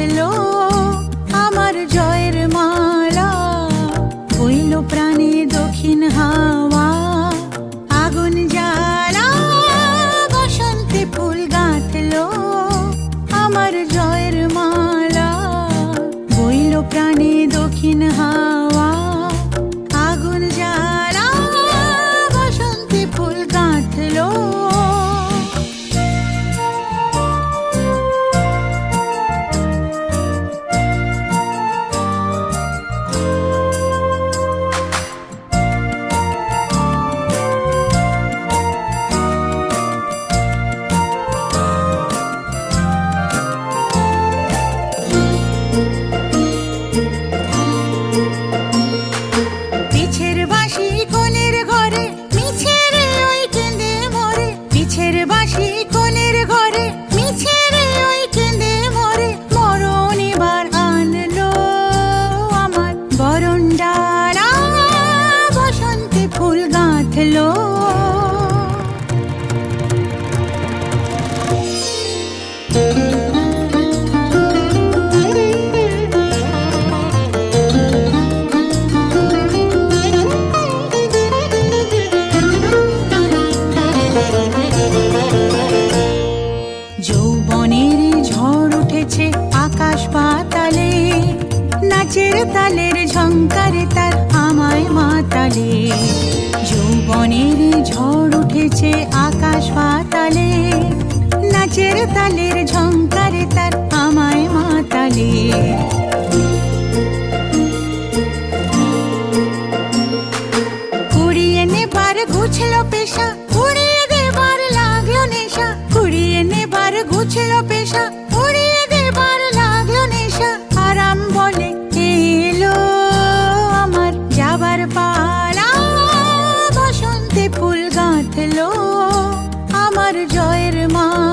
গাঁথলো আমার জয়ের মালা হইল প্রাণী দক্ষিণ হাওয়া কোণের ঘরে ওই মরে। মরণ এবার আনলো আমার বরণ বসন্তে ফুল গাঁথলো। যৌবনের গানের তালের ঝঙ্কারে তার আমায় মাতালে। যৌবনের ঝড় উঠেছে আকাশ পাতালে। নাচের তালের ঝঙ্কারে তার আমায় মাতালে। কুড়িয়ে নেবার গুছল পেশা কুড়িয়ে দেবার লাগল নেশা। কুড়িয়ে নেবার গুছল পেশা কুড়িয়ে হলো আমার জয়ের মা।